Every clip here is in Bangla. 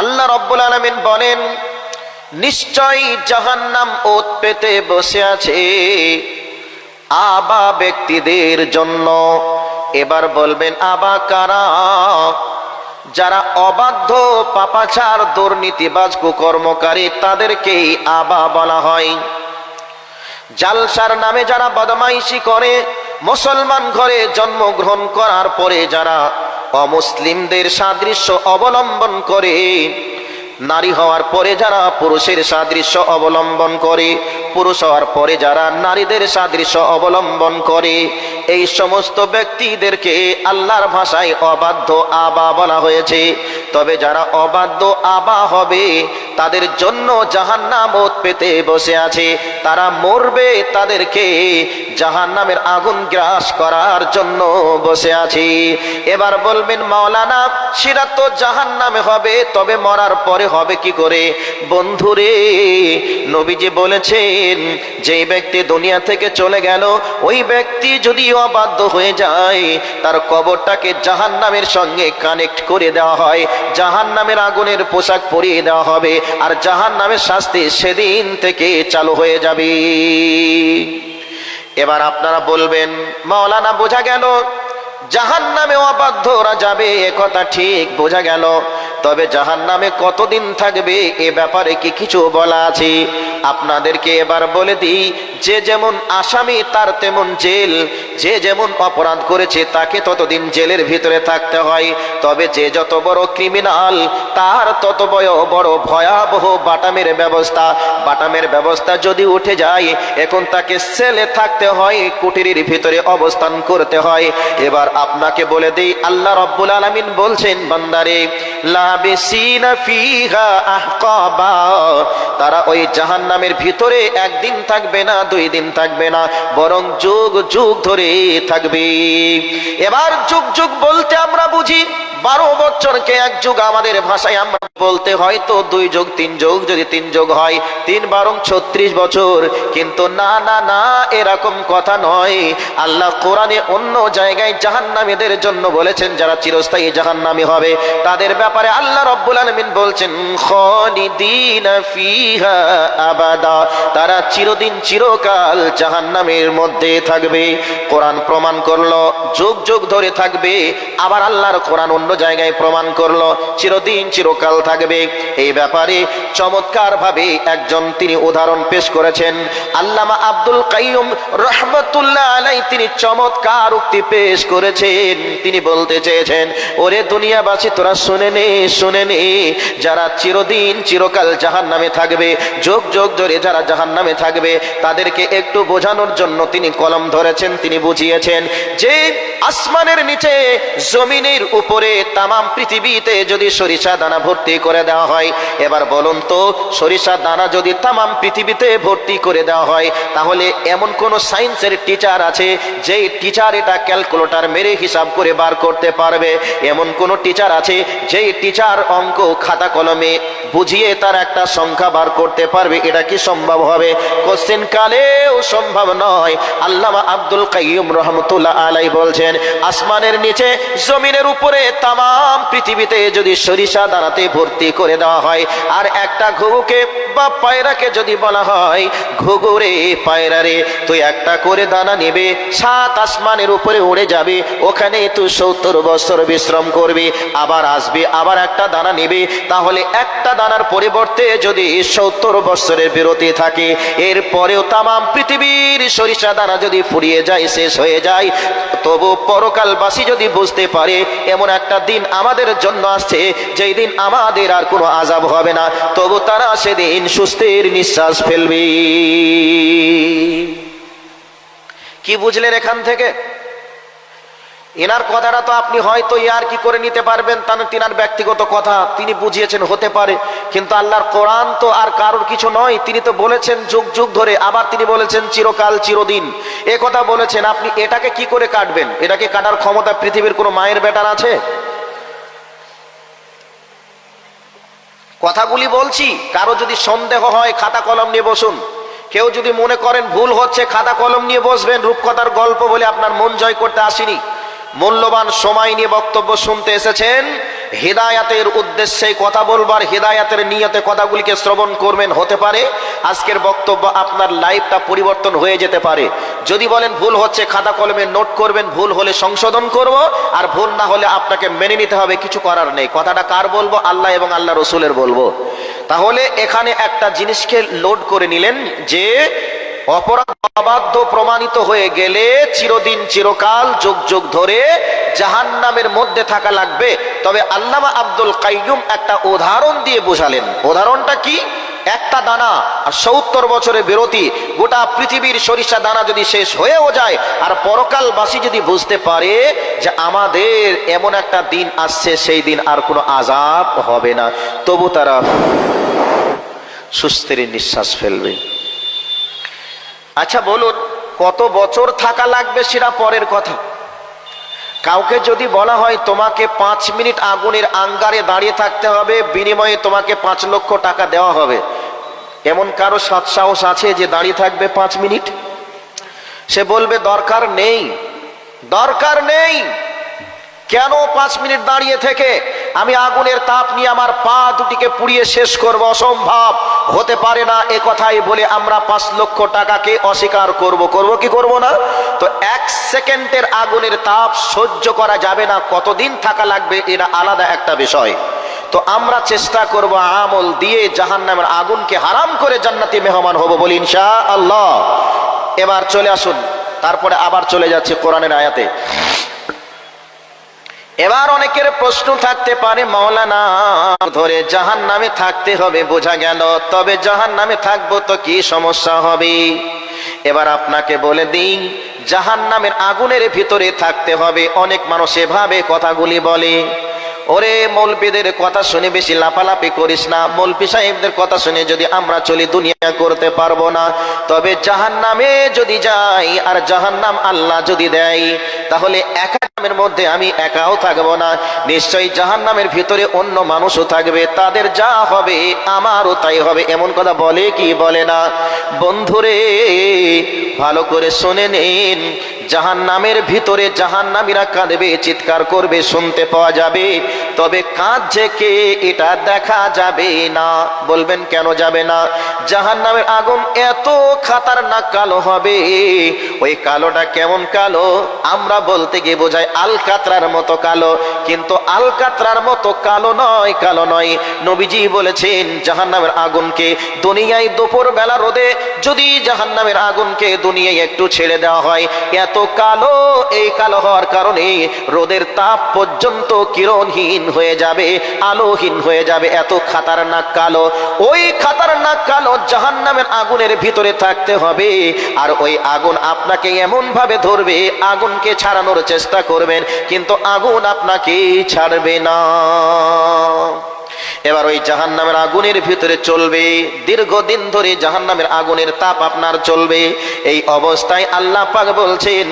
আল্লাহ রব্বুল আলমিন বলেন, নিশ্চয়ই জাহান্নাম ওত পেতে বসে আছে আবা ব্যক্তিদের জন্য। এবার বলবেন, আবা কারা? যারা অবাধ্য, পাপাচার, দুর্নীতিবাজ, কুকর্মকারী, তাদেরকেই আবা বলা হয়। জালসার নামে যারা বদমাইশি করে, মুসলমান ঘরে জন্মগ্রহণ করার পরে যারা অমুসলিমদের সাদৃশ্য অবলম্বন করে। নারী হওয়ার পরে যারা পুরুষের সাদৃশ্য অবলম্বন করে, পুরুষ হওয়ার পরে যারা নারীদের সাদৃশ্য অবলম্বন করে, এই সমস্ত ব্যক্তিদেরকে আল্লাহর ভাষায় অবাধ্য আবা বলা হয়েছে। তবে যারা অবাধ্য আবা হবে তাদের জন্য জাহান্নাম ওত পেতে বসে আছে। তারা মরবে তাদেরকে জাহান্নামের আগুন গ্রাস করার জন্য বসে আছে। এবার বলবেন, মাওলানা, সেটা তো জাহান্নামে হবে, তবে মরার পরে হবে কি করে? বন্ধুরে, নবীজি বলেছেন, যে ব্যক্তি দুনিয়া থেকে চলে গেল, ওই ব্যক্তি যদি অবাধ্য হয়ে যায়, তার কবরটাকে জাহান্নামের সঙ্গে কানেক্ট করে দেওয়া হয়। জাহান্নামের আগুনের পোশাক পরিয়ে দেওয়া হবে। আর জাহান নামের শাস্তি সেদিন থেকে চালু হয়ে যাবে। এবার আপনারা বলবেন, মাওলানা বোঝা গেল জাহান নামে অবাধ্যরা যাবে একথা কথা ঠিক বোঝা গেল। তবে জাহান নামে কতদিন থাকবে এ ব্যাপারে কি কিছু বলা আছে? আপনাদেরকে এবার বলে দিই, যে যেমন আসামি, তার তেমন জেল। যে যেমন অপরাধ করেছে, তাকে ততদিন জেলের ভিতরে থাকতে হয়। তবে যে যত বড় ক্রিমিনাল তার তত বড় বড় ভয়াবহ বাটামের ব্যবস্থা। বাটামের ব্যবস্থা যদি উঠে যায়, এখন তাকে সেলে থাকতে হয়, কুটিরের ভিতরে অবস্থান করতে হয়। এবার আপনাকে বলে দিই, আল্লাহ রব্বুল আলামিন বলছেন, বান্দারে আহকাবা তারা ওই জাহান নামের ভিতরে একদিন থাকবে না, দুই দিন থাকবে না, বরং যুগ যুগ ধরে থাকবে। এবার যুগ যুগ বলতে আমরা বুঝি বারো বছরকে এক যুগ আমাদের ভাষায় আমরা বলতে হয় তো দুই যোগ, তিন যোগ, যদি তিন যোগ হয়, তিন বারং ছত্রিশ বছর। কিন্তু না না না, এরকম কথা নয়। আল্লাহ কোরআনে অন্য জায়গায় জাহান্নামীদের জন্য বলেছেন, যারা চিরস্থায়ী জাহান্নামী হবে, তাদের ব্যাপারে আল্লাহ রব্বুল আলমিন বলছেন ফিহা আবাদা তারা চিরদিন চিরকাল জাহান্নামের মধ্যে থাকবে। কোরআন প্রমাণ করল, যুগ যুগ ধরে থাকবে। আবার আল্লাহর কোরআন অন্য জায়গায় প্রমাণ করল, চিরদিন চিরকাল থাকবে। এই ব্যাপারে চমৎকার ভাবে একজন তিনি উদাহরণ পেশ করেছেন। আল্লামা আব্দুল কাইয়ুম রহমতুল্লাহ আলাই তিনি চমৎকার উক্তি পেশ করেছেন। তিনি বলতে চেয়েছেন, ওরে দুনিয়াবাসী, তোরা শুনে নে শুনে নে। যারা চিরদিন চিরকাল জাহান নামে থাকবে, যোগ যোগ ধরে যারা জাহান নামে থাকবে, তাদেরকে একটু বোঝানোর জন্য তিনি কলম ধরেছেন। তিনি বুঝিয়েছেন যে, আসমানের নিচে জমিনের উপরে তামাম পৃথিবীতে যদি সরিষা দানা ভর্তি করে দেওয়া হয়, এবার বলুন তো, সরিষা দানা যদি তামাম পৃথিবীতে ভর্তি করে দেওয়া হয়, তাহলে এমন কোন সায়েন্সের টিচার আছে, যেই টিচার এটা ক্যালকুলেটর মেরে হিসাব করে বার করতে পারবে? এমন কোন টিচার আছে, যেই টিচার অঙ্ক খাতা কলমে বুঝিয়ে তার একটা সংখ্যা বার করতে পারবে? এটা কি সম্ভব হবে? কোশ্চেন কালেও সম্ভব নয়। আল্লামা আব্দুল কাইয়ুম রহমতুল্লাহ আলাই বলছেন, আসমানের নিচে, জমিনের উপরে তামাম পৃথিবীতে যদি সরিষা দানাতে ভর্তি করে দেওয়া হয়, আর একটা ঘুঘুকে বা পায়রাকে যদি বলা হয়, ঘুঘুরে পায়রা রে তুই একটা করে দানা নেবে, সাত আসমানের উপরে উড়ে যাবে, ওখানে তুই সত্তর বছর বিশ্রাম করবি, আবার আসবি, আবার একটা দানা নেবে, তাহলে একটা দানার পরিবর্তে যদি সত্তর বছরের বিরতি থাকে, এরপরেও তামাম পৃথিবীর সরিষা দানা যদি ফুরিয়ে যায়, শেষ হয়ে যায়, তবু পরকালবাসী যদি বুঝতে পারে, এমন একটা দিন আমাদের জন্য আসছে, যেই দিন আমাদের আর কোনো আজাব হবে না। তবু তারা সেদিন সুস্থের নিঃশ্বাস ফেলবে। কি বুঝলেন এখান থেকে? এনার কথাটা তো আপনি হয়তো ইয়ার কি করে নিতে পারবেন তার তিনার ব্যক্তিগত কথা। তিনি বুঝিয়েছেন, হতে পারে। কিন্তু আল্লাহর কোরআন তো আর কারোর কিছু নয়। তিনি তো বলেছেন, যুগ যুগ ধরে আবার তিনি বলেছেন, চিরকাল চিরদিন। এ কথা বলেছেন, আপনি এটাকে কি করে কাটবেন? এটাকে কাটার ক্ষমতা পৃথিবীর কোনো মায়ের বেটার আছে? কথাগুলি বলছি, কারও যদি সন্দেহ হয়, খাতা কলম নিয়ে বসুন। কেউ যদি মনে করেন ভুল হচ্ছে, খাতা কলম নিয়ে বসবেন। রূপকথার গল্প বলে আপনার মন জয় করতে আসিনি। মূল্যবান সময় নিয়ে বক্তব্য শুনতে এসেছেন হেদায়াতের উদ্দেশ্যে কথা বলবার, হেদায়াতের নিয়তে কথাগুলিকে শ্রবণ করবেন, হতে পারে আজকের বক্তব্য আপনার লাইফটা পরিবর্তন হয়ে যেতে পারে। যদি বলেন ভুল হচ্ছে, খাতা কলমে নোট করবেন, ভুল হলে সংশোধন করব, আর ভুল না হলে আপনাকে মেনে নিতে হবে, কিছু করার নেই। কথাটা কার বলব? আল্লাহ এবং আল্লাহ রসুলের বলব। তাহলে এখানে একটা জিনিসকে লোড করে নিলেন যে অপরাধ অবাধ্য প্রমাণিত হয়ে গেলে চিরদিন, চিরকাল, যুগ যুগ ধরে জাহান্নামের মধ্যে থাকা লাগবে। তবে আল্লামা আব্দুল কাইয়ুম একটা উদাহরণ দিয়ে বোঝালেন। উদাহরণটা কি? একটা দানা আর সত্তর বছরের বিরতি, গোটা পৃথিবীর সরিষা দানা যদি শেষ হয়েও যায়, আর পরকালবাসী যদি বুঝতে পারে যে আমাদের এমন একটা দিন আসছে, সেই দিন আর কোনো আজাব হবে না। তবু তারা সুস্থের নিঃশ্বাস ফেলবে। আচ্ছা বলুন, কত বছর থাকা লাগবে সেটা পরের কথা। কাউকে যদি বলা হয় তোমাকে পাঁচ মিনিট আগুনের আঙ্গারে দাঁড়িয়ে থাকতে হবে, বিনিময়ে তোমাকে পাঁচ লক্ষ টাকা দেওয়া হবে। এমন কারও সৎসাহস আছে যে দাঁড়িয়ে থাকবে পাঁচ মিনিট? সে বলবে, দরকার নেই। দরকার নেই? কেন পাঁচ মিনিট দাঁড়িয়ে থেকে? আমি আগুনের তাপ নিয়ে আমার পা দুটিকে পুড়িয়ে শেষ করব। অসম্ভব। হতে পারে না এ কথাই বলে আমরা পাঁচ লক্ষ টাকাকে অস্বীকার করব। করব কি করব না? তো এক সেকেন্ডের আগুনের তাপ সহ্য করা যাবে না। কতদিন থাকা লাগবে এটা আলাদা একটা বিষয়। তো আমরা চেষ্টা করব আমল দিয়ে জাহান নামের আগুনকে হারাম করে জান্নাতি মেহমান হব বলি ইনশা আল্লাহ এবার চলে আসুন। তারপরে আবার চলে যাচ্ছে কোরআনের আয়াতে। এবার অনেকের প্রশ্ন থাকতে পারে মাওলানা ধরে জাহান নামে থাকতে হবে বোঝা গেল, তবে জাহান নামে থাকব তো কি সমস্যা হবে? এবার আপনাকে বলে দিই জাহান নামের আগুনের ভিতরে থাকতে হবে। অনেক মানুষ এভাবে কথাগুলি বলে। ওরে মৌলপীদের কথা শুনে বেশি লাফালাফি করিস না। মৌলপি সাহেবদের কথা শুনে যদি আমরা চলি, দুনিয়া করতে পারব না। তবে জাহান নামে যদি যাই আর জাহান নাম আল্লাহ যদি দেয়, তাহলে একা নামের মধ্যে আমি একাও থাকব না। নিশ্চয়ই জাহান নামের ভিতরে অন্য মানুষও থাকবে। তাদের যা হবে, আমারও তাই হবে। এমন কথা বলে কি বলে না? বন্ধুরে, ভালো করে শুনে নিন। জাহান নামের ভিতরে জাহান নামীরা কাঁদবে, চিৎকার করবে, শুনতে পাওয়া যাবে। তবে কাঁদছে কে, এটা দেখা যাবে না। বলবেন, কেন যাবে না? জাহান নামের আগুন এত খাতারনাক কালো হবে। ওই কালোটা কেমন কালো? আমরা বলতে গিয়ে বোঝাই আলকাতরার মতো কালো। কিন্তু আলকাতরার মতো কালো নয় কালো নয়। নবীজি বলেছেন জাহান নামের আগুনকে দুনিয়ায় দুপুর বেলা রোদে যদি জাহান নামের আগুনকে দুনিয়ায় একটু ছেড়ে দেওয়া হয়, এত কালো, এই কালো হওয়ার কারণে রোদের তাপ পর্যন্ত কিরণহীন হয়ে যাবে, আলোহীন হয়ে যাবে, এত খাতারনাক কালো। ওই খাতারনাক কালো জাহান নামের আগুনের ভিতরে থাকতে হবে, আর ওই আগুন আপনাকে এমন ভাবে ধরবে, আগুনকে ছাড়ানোর চেষ্টা করবেন, কিন্তু আগুন আপনাকে ছাড়বে না। এবার ওই জাহান নামের আগুনের ভিতরে চলবে। দীর্ঘদিন ধরে জাহান নামের আগুনের তাপ আপনার চলবে। এই অবস্থায় আল্লাহ পাক বলছেন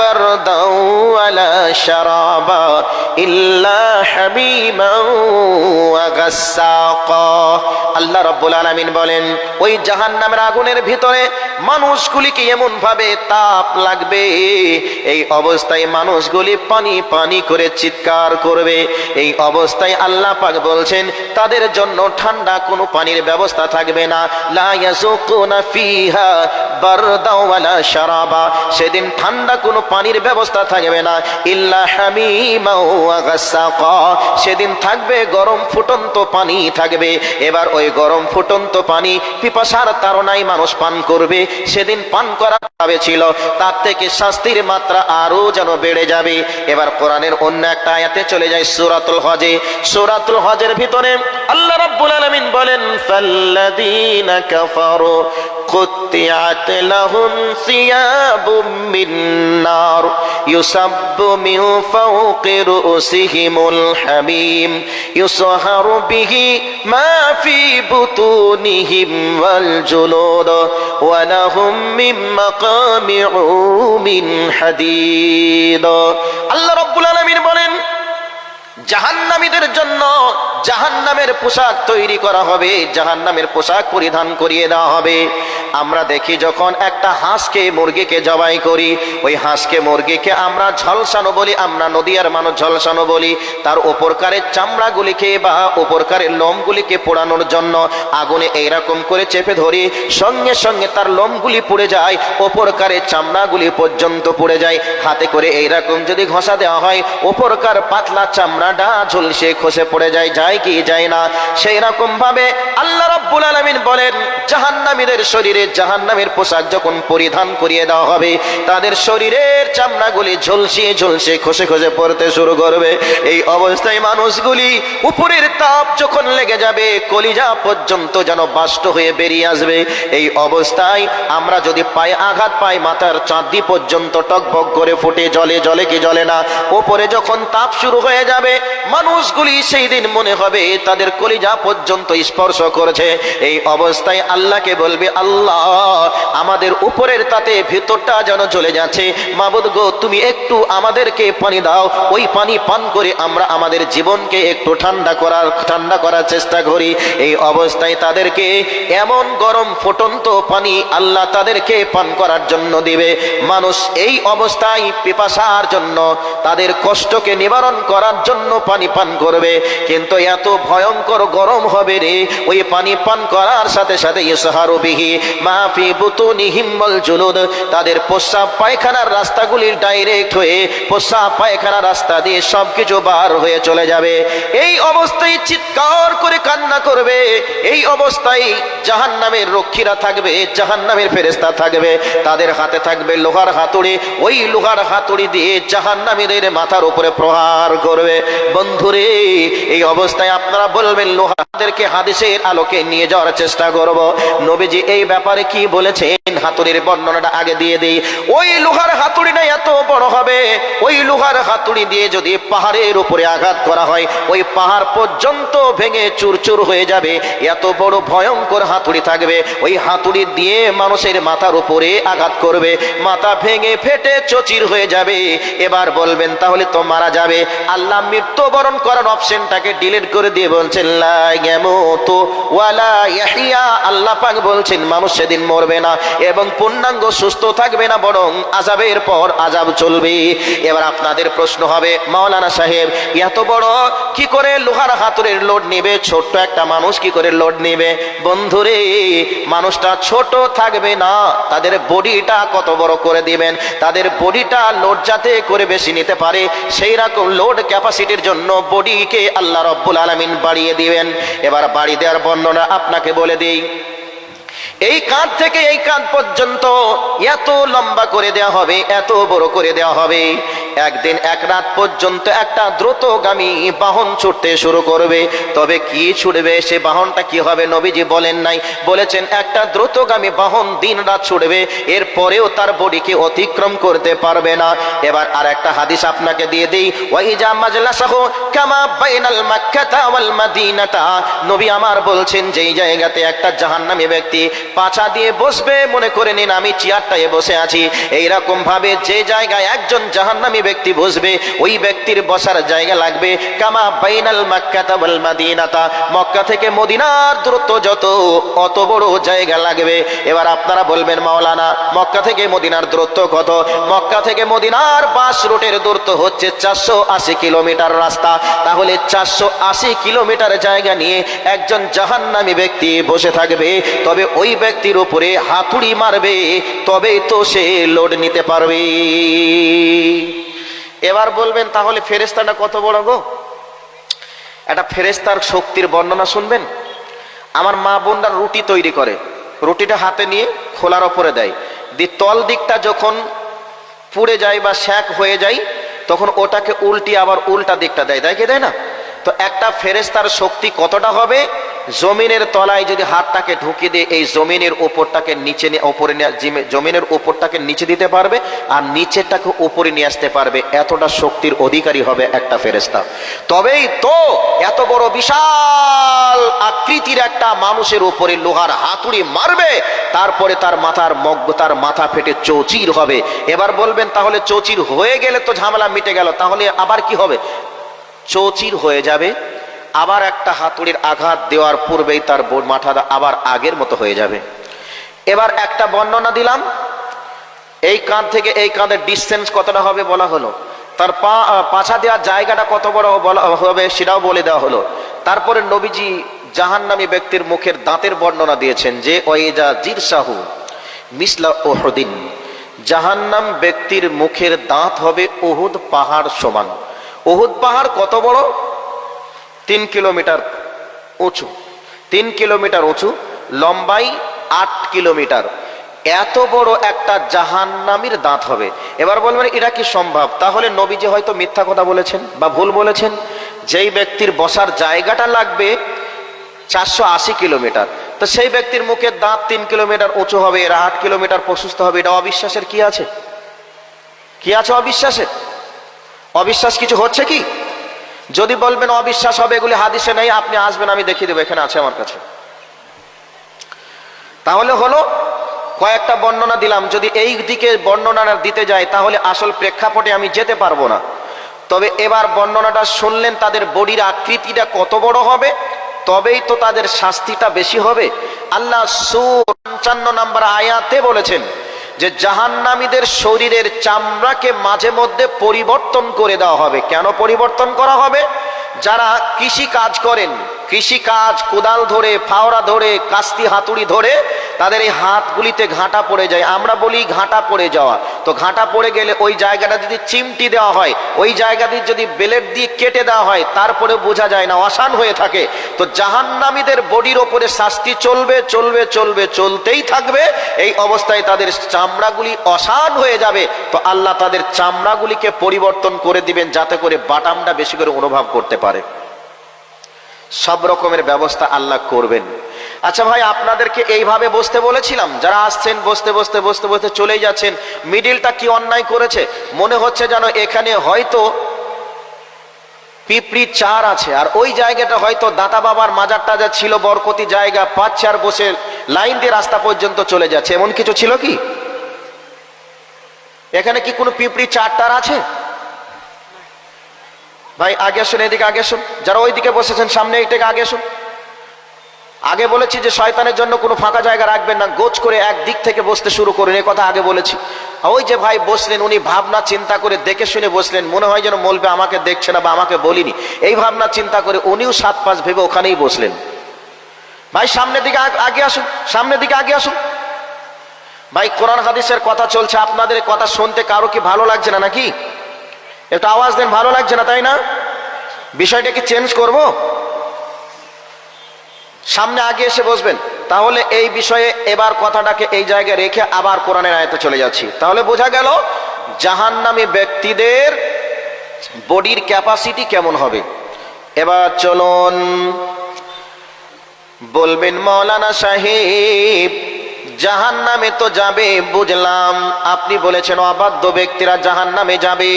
বারদাও ওয়ালা শারাবা ইল্লা হামিমান ওয়া গাসসাকা আল্লাহ রাব্বুল আলামিন বলেন, ওই জাহান্নামের আগুনের ভিতরে মানুষগুলিকে এমন ভাবে তাপ লাগবে, এই অবস্থায় মানুষগুলি পানি পানি করে চিৎকার করবে, এই অবস্থায় আল্লাহ পাক বলছেন, তাদের জন্য ঠান্ডা কোনো পানির ব্যবস্থা থাকবে না। লা ইয়াযুকুনা ফিহা বারদাও ওয়ালা শারাবা। সেদিন ঠান্ডা কোনো পানির ব্যবস্থা থাকবে না, ইল্লা সেদিন থাকবে গরম ফুটন্ত পানি থাকবে। এবার ওই গরম ফুটন্ত পানি পিপাসার তাড়নায় মানুষ পান করবে। সেদিন পান করা যাবে ছিল, তার থেকে শাস্তির মাত্রা আরও যেন বেড়ে যাবে। এবার কোরআনের অন্য একটা আয়াতে চলে যায় সূরাতুল হজে। সূরাতুল হজের ভিতরে আল্লাহ রাব্বুল আলামিন বলেন, ফাল্লাযীনা কাফারু قطعت لهم ثياب من نار يصب من فوق رؤوسهم الحميم يصهر به ما في بطونهم والجلود ولهم من مقامع من حديد الله رب العالمين বলেন জাহান্নামীদের জন্য জাহান্নামের পোশাক তৈরি করা হবে, জাহান্নামের পোশাক পরিধান করিয়ে দেওয়া হবে। আমরা দেখি যখন একটা হাঁসকে, মুরগিকে জবাই করি, ওই হাঁসকে, মুরগিকে আমরা ঝলসানো বলি, আমরা নদীয়ার মানুষ ঝলসানো বলি, তার ওপরকারের চামড়াগুলিকে বা ওপরকারের লোমগুলিকে পোড়ানোর জন্য আগুনে এইরকম করে চেপে ধরি, সঙ্গে সঙ্গে তার লোমগুলি পুড়ে যায়, ওপরকারের চামড়াগুলি পর্যন্ত পুড়ে যায়। হাতে করে এইরকম যদি ঘষা দেওয়া হয়, ওপরকার পাতলা চামড়াটা ঝুলসে খসে পড়ে যায় যায় কি যায় না। সেই রকম ভাবে আল্লাহ রাব্বুল আলামিন বলেন, জাহান্নামীদের শরীরে জাহান্নামের পোশাক যখন পরিধান করিয়ে দেওয়া হবে, তাদের শরীরের চামড়াগুলি ঝলসিয়ে ঝলসে খসে খসে পড়তে শুরু করবে। এই অবস্থায় মানুষগুলি উপরের তাপ যখন লেগে যাবে, কলিজা পর্যন্ত যেন বাষ্ট হয়ে বেরিয়ে আসবে। এই অবস্থায় আমরা যদি পায়ে আঘাত পাই, মাথার চাঁদি পর্যন্ত টকবক করে ফুটে, জলে জলে কি জলে না। ওপরে যখন তাপ শুরু হয়ে যাবে মানুষগুলি সেই দিন মনে হবে তাদের কলিজা পর্যন্ত স্পর্শ করেছে। এই অবস্থায় আল্লাহকে বলবে, আল্লাহ, আমাদের উপরের তাতে ভিতরটা যেন চলে যাচ্ছে। মাবুদ গো, তুমি একটু আমাদেরকে পানি দাও। ওই পানি পান করে আমরা আমাদের জীবনকে একটু ঠান্ডা করার ঠান্ডা করার চেষ্টা করি। এই অবস্থায় তাদেরকে এমন গরম ফুটন্ত পানি আল্লাহ তাদেরকে পান করার জন্য দিবে। মানুষ এই অবস্থায় পিপাসার জন্য, তাদের কষ্টকে নিবারণ করার জন্য পানি পান করবে। কিন্তু এত ভয়ঙ্কর গরম হবে রে, ওই পানি পান করার সাথে সাথে ইসহারু বিহি মাফি বুতুনিহিম্মল জুলুদ, তাদের প্রস্রাব পায়খানার রাস্তাগুলির ডাইরেক্ট হয়ে প্রস্রাব পায়খানা রাস্তা দিয়ে সবকিছু বার হয়ে চলে যাবে। এই অবস্থায় চিৎকার করে কান্না করবে। এই অবস্থায় জাহান্নামের রক্ষীরা থাকবে, জাহান্নামের ফেরেস্তা থাকবে, তাদের হাতে থাকবে লোহার হাতুড়ি। ওই লোহার হাতুড়ি দিয়ে জাহান্নামীদের মাথার উপরে প্রহার করবে। বন্ধুরে এই অবস্থায় আপনারা বলবেন লোহাদেরকে হাদিসের আলোকে নিয়ে যাওয়ার চেষ্টা করব। নবীজি এই ব্যাপারে কি বলেছেন? হাতুড়ির বর্ণনাটা আগে দিয়ে দিই। ওই লোহার হাতুড়ি না এত বড় হবে। ওই লোহার হাতুড়ি দিয়ে যদি পাহাড়ের উপরে আঘাত করা হয়, ওই পাহাড় পর্যন্ত ভেঙে চুরচুর হয়ে যাবে। এত বড় ভয়ঙ্কর হাতুড়ি থাকবে। ওই হাতুড়ি দিয়ে মানুষের মাথার উপরে আঘাত করবে। মাথা ভেঙে ফেটে চচির হয়ে যাবে। এবার বলবেন, তাহলে তো মারা যাবে। আল্লাহ মৃত্যুবরণ করার অপশনটাকে ডিলিট করে দিয়ে বলছেন, লা ওয়ালা ইয়াহইয়া। আল্লাহ বলছেন, মানুষ সেদিন মরবে না এবং পূর্ণাঙ্গ সুস্থ থাকবে না, বরং আজাবের পর আজাব চলবে। এবার আপনাদের প্রশ্ন হবে, মাওলানা সাহেব, এত বড় কি করে লোহার হাতুড়ের লোড নেবে? ছোট্ট একটা মানুষ কি করে লোড নেবে? বন্ধুরে, মানুষটা ছোট থাকবে না। তাদের বডিটা কত বড় করে দিবেন? তাদের বডিটা লোড যাতে করে বেশি নিতে পারে, সেই রকম লোড ক্যাপাসিটির জন্য বডিকে আল্লাহ রব্বুল আলমিন বাড়িয়ে দিবেন। এবার বাড়ি দেওয়ার বর্ণনা আপনাকে বলে দিই। এই কাঁধ থেকে এই কাঁধ পর্যন্ত এত লম্বা করে দেওয়া হবে, এত বড় করে দেওয়া হবে। একদিন এক রাত পর্যন্ত একটা দ্রুতগামী বাহন ছুটতে শুরু করবে। তবে কি ছুটবে, সে বাহনটা কি হবে নবীজি বলেন নাই। বলেছেন, একটা দ্রুতগামী বাহন দিন রাত ছুটবে, এরপরেও তার বডিকে অতিক্রম করতে পারবে না। এবার আর একটা হাদিস আপনাকে দিয়ে দিই। ওয়াইজা মাজলাসাহু কামা বাইনাল মাক্কাতা ওয়াল মাদিনাতা। নবী আমার বলছেন, যেই জায়গাতে একটা জাহান্নামী ব্যক্তি পাছা দিয়ে বসবে, মনে করে নিন আমি চেয়ারটায় বসে আছি। এইরকম ভাবে যে জায়গায় একজন জাহান্নামী ব্যক্তি বসবে, ওই ব্যক্তির বসার জায়গা লাগবে। কামা বাইনাল মাক্কাতা ওয়াল মাদিনাতা। মক্কা থেকে মদিনার দূরত্ব যত, অত বড় জায়গা লাগবে। এবার আপনারা বলবেন, মাওলানা, মক্কা থেকে মদিনার দূরত্ব কত? মক্কা থেকে মদিনার বাস রুটের দূরত্ব হচ্ছে চারশো আশি কিলোমিটার রাস্তা। তাহলে চারশো আশি কিলোমিটার জায়গা নিয়ে একজন জাহান্নামী ব্যক্তি বসে থাকবে। তবে ওই ব্যক্তির উপরে হাতুড়ি মারবে, তবেই তো সে লোড নিতে পারবে। এবার বলবেন, তাহলে ফেরেস্তাটা কত বড় গো? একটা ফেরেস্তার শক্তির বর্ণনা শুনবেন? আমার মা বোনরা রুটি তৈরি করে। রুটিটা হাতে নিয়ে খোলার ওপরে দেয়। দি তল দিকটা যখন পুড়ে যায় বা শ্যাক হয়ে যায়, তখন ওটাকে উল্টি আবার উল্টা দিকটা দেয়। দেয় কি দেয় না? তো একটা ফেরেস্তার শক্তি কতটা হবে? জমিনের তলায় যদি হাতটাকে ঢুকিয়ে দিয়ে এই জমিনের ওপরটাকে নিচে ওপরে জমিনের ওপরটাকে নিচে দিতে পারবে আর নিচেরটাকে উপরে নিয়ে আসতে পারবে। এতটা শক্তির অধিকারী হবে একটা ফেরেস্তা তবেই তো এত বড় বিশাল আকৃতির একটা মানুষের উপরে লোহার হাতুড়ি মারবে, তারপরে তার মাথার মগ্গ তার মাথা ফেটে চৌচির হবে। এবার বলবেন, তাহলে চৌচির হয়ে গেলে তো ঝামেলা মিটে গেল, তাহলে আবার কি হবে? চৌচির হয়ে যাবে আবার একটা হাতুড়ির আঘাত দেওয়ার পূর্বেই তার মাথাটা আবার আগের মতো হয়ে যাবে। এবার একটা বর্ণনা দিলাম। এই কাঁধ থেকে এই কাঁধের ডিস্টেন্স কতটা হবে বলা হলো। তার পা পাছা দেওয়ার জায়গাটা কত বড় বলা, হবে সেটাও বলে দেওয়া হলো। তারপরে নবীজি জাহান্নামী ব্যক্তির মুখের দাঁতের বর্ণনা দিয়েছেন যে ওয়েজা জির শাহু মিসলা ওহদিন জাহান্নাম ব্যক্তির মুখের দাঁত হবে ওহুদ পাহাড় সমান। ওহুদ পাহাড় কত বড়? তিন কিলোমিটার উঁচু। তিন কিলোমিটার উঁচু, লম্বাই আট কিলোমিটার। এত বড় একটা জাহান্নামীর দাঁত হবে। এবার বলবেন, এটা কি সম্ভব? তাহলে নবীজি হয়তো মিথ্যা কথা বলেছেন বা ভুল বলেছেন। যেই ব্যক্তির বসার জায়গাটা লাগবে চারশো আশি কিলোমিটার। তো সেই ব্যক্তির মুখের দাঁত তিন কিলোমিটার উঁচু হবে, এরা আট কিলোমিটার প্রশস্ত হবে। এটা অবিশ্বাসের কি আছে? কি আছে অবিশ্বাসের অবিশ্বাস কিছু হচ্ছে কি? যদি বলবেন অবিশ্বাস হবে, এগুলি হাদিসে নেই, আপনি আসবেন, আমি দেখিয়ে দেবো, এখানে আছে আমার কাছে। তাহলে হলো, কয়েকটা বর্ণনা দিলাম, যদি এই দিকে বর্ণনা দিতে যায়, তাহলে আসল প্রেক্ষাপটে আমি যেতে পারব না। তবে এবার বর্ণনাটা শুনলেন, তাদের বডির আকৃতিটা কত বড় হবে, তবেই তো তাদের শাস্তিটা বেশি হবে। আল্লাহ সু পঞ্চান্ন নম্বর আয়াতে বলেছেন যে জাহান্নামীদের শরীরের চামড়াকে মাঝে মধ্যে পরিবর্তন করে দেওয়া হবে। কেন পরিবর্তন করা হবে? যারা কৃষি কাজ করেন কৃষি কাজ কোদাল ধরে, ফাওড়া ধরে, কাস্তি হাতুড়ি ধরে তাদের এই হাতগুলিতে ঘাঁটা পড়ে যায়। আমরা বলি ঘাঁটা পড়ে যাওয়া। তো ঘাঁটা পড়ে গেলে ওই জায়গাটা যদি চিমটি দেওয়া হয়, ওই জায়গাটি যদি বেলেট দিয়ে কেটে দেওয়া হয় তারপরে বোঝা যায় না অসান হয়ে থাকে। তো জাহান্নামীদের বডির ওপরে শাস্তি চলবে চলবে চলবে, চলতেই থাকবে। এই অবস্থায় তাদের চামড়াগুলি অসান হয়ে যাবে। তো আল্লাহ তাদের চামড়াগুলিকে পরিবর্তন করে দিবেন, যাতে করে বাটামটা বেশি করে অনুভব করতে পারে। সব রকমের ব্যবস্থা আল্লাহ করবেন। আচ্ছা ভাই, আপনাদেরকে এইভাবে বসতে বলেছিলাম, যারা আসছেন, বসতে বসতে বসতে বসতে চলেই যাচ্ছেন, মিডিলটা কি অন্যায় করেছে? মনে হচ্ছে যেন এখানে হয়তো পিঁপড়ি চার আছে, আর ওই জায়গাটা হয়তো দাতা বাবার মাজার টাজার ছিল, বরকতি জায়গা, পাঁচ, চার বসে লাইন দিয়ে রাস্তা পর্যন্ত চলে যাচ্ছে। এমন কিছু ছিল কি? এখানে কি কোনো পিঁপড়ি চারটার আছে? ভাই, আগে আসুন, এদিকে আগে আসুন। যারা ওইদিকে বসেছেন, সামনে এইটাকে আগে আসুন। আগে বলেছি যে শয়তানের জন্য কোনো ফাঁকা জায়গা রাখবেন না, গোছ করে এক দিক থেকে বসতে শুরু করুন, এ কথা আগে বলেছি। ওই যে ভাই বসলেন, উনি ভাবনা চিন্তা করে দেখে শুনে বসলেন, মনে হয় যেন বলবে, আমাকে দেখছে না বা আমাকে বলিনি। এই ভাবনা চিন্তা করে উনিও সাত পাঁচ ভেবে ওখানেই বসলেন। ভাই, সামনের দিকে আগে আসুন, সামনের দিকে আগে আসুন। ভাই, কোরআন হাদিসের কথা চলছে, আপনাদের কথা শুনতে কারও কি ভালো লাগছে না নাকি? একটু আওয়াজ দেন, ভালো লাগছে না, তাই না? বিষয়টা কি চেঞ্জ করব? সামনে আগে এসে বসবেন। তাহলে এই বিষয়ে এবার কথাটাকে এই জায়গায় রেখে আবার কোরআনের আয়তে চলে যাচ্ছি। তাহলে বোঝা গেল, জাহান্নামী ব্যক্তিদের বডির ক্যাপাসিটি কেমন হবে? এবার চলুন, বলবেন, মৌলানা সাহেব জাহান নামে তো যাবে, বুঝলাম। আপনি বলেছেন, অবাধ্য ব্যক্তিরা জাহান নামে যাবে।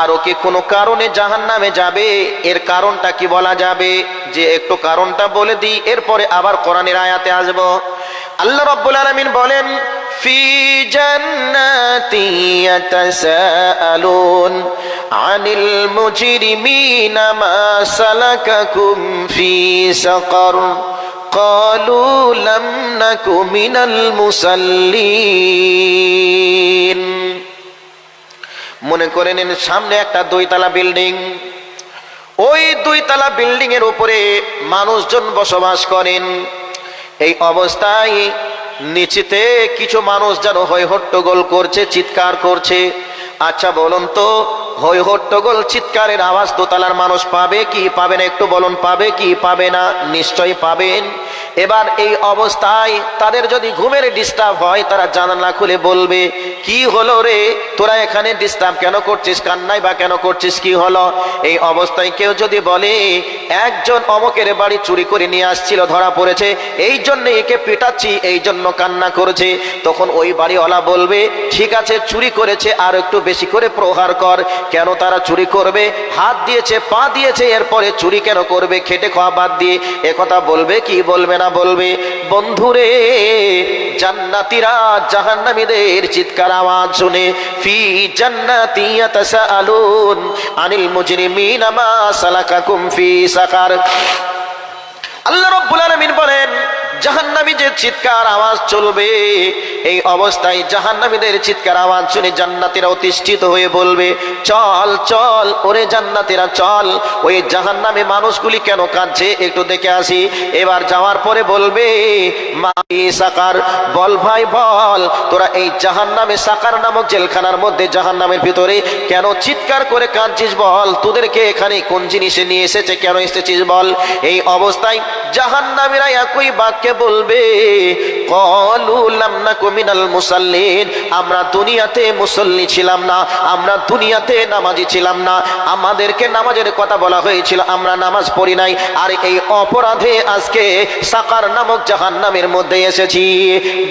আরো কি কোনো কারণে জাহান নামে যাবে এর কারণটা কি বলা যাবে যে একটু কারণটা বলে দিই এরপরে আবার কোরআনের আয়াতে আসব আল্লাহ রাব্বুল আলামিন বলেন في جنات يتساءلون عن المجرمين ما سلككم في سقر قالوا لم نك من المصلين মনে করে নিন, সামনে একটা দুইতলা বিল্ডিং। ওই দুইতলা বিল্ডিং এর উপরে মানুষজন বসবাস করেন। এই অবস্থায় নিচেতে কিছু মানুষ যেন হই হট্টগোল করছে, চিৎকার করছে। আচ্ছা বলুন তো হই হট্টগোল চিৎকারের আওয়াজ দোতলার মানুষ পাবে কি পাবে না? একটু বলুন, পাবে কি পাবে না? নিশ্চয়ই পাবেন। এবার এই অবস্থায় তাদের যদি ঘুমের ডিস্টার্ব হয়, তারা জানালা খুলে বলবে, কি হলো রে? তোরা এখানে ডিস্টার্ব কেন করছিস? কান্নাই বা কেন করছিস? কি হলো? এই অবস্থায় কেউ যদি বলে, একজন অমকের বাড়ি চুরি করে নিয়ে আসছিল, ধরা পড়েছে, এই জন্য একে পেটাচ্ছি, এই জন্য কান্না করেছে। তখন ওই বাড়িওয়ালা বলবে, ঠিক আছে, চুরি করেছে, আর একটু বেশি করে প্রহার কর। কেন তারা চুরি করবে? হাত দিয়েছে, পা দিয়েছে, এরপরে চুরি কেন করবে? খেটে খাওয়া বাদ দিয়ে একথা বলবে, কি বলবে না বলবে, বন্ধুরে, জান্নাতিরা জাহান্নামীদের চিৎকার আওয়াজ শুনে, ফি জান্নাতি ইয়াতাসাআলুন আনিল মুজরিমিনা মা সালাকাকুম ফি সাকার। আল্লাহ রব্বুল আলামিন বলেন জাহান্নামী যে চিৎকার আওয়াজ চলবে, এই অবস্থায় জাহান্নামীদের চিৎকার আওয়াজ শুনে জান্নাতীরা অতিষ্ঠিত হয়ে বলবে, চল চল, ওরে জান্নাতীরা, চল। ওই জাহান্নামে মানুষগুলি কেন কাঁদছে? একটু দেখে আসি। এবার যাওয়ার পরে বলবে সাকার, বল ভাই, বল। তোরা এই জাহান্নামে সাকার নামক জেলখানার মধ্যে জাহান্নামের ভিতরে কেন চিৎকার করে কাঁদছিস বল? তোদেরকে এখানে কোন জিনিসে নিয়ে এসেছে? কেন এসেছিস বল? এই অবস্থায় জাহান্নামীরা একই বাক্যে বলবে আমরা দুনিয়াতে মুসল্লি ছিলাম না, আমরা দুনিয়াতে নামাজি ছিলাম না। আমাদেরকে নামাজের কথা বলা হয়েছিল, আমরা নামাজ পড়ি নাই। আর এই অপরাধে আজকে সাকার নামক জাহান নামের মধ্যে এসেছি।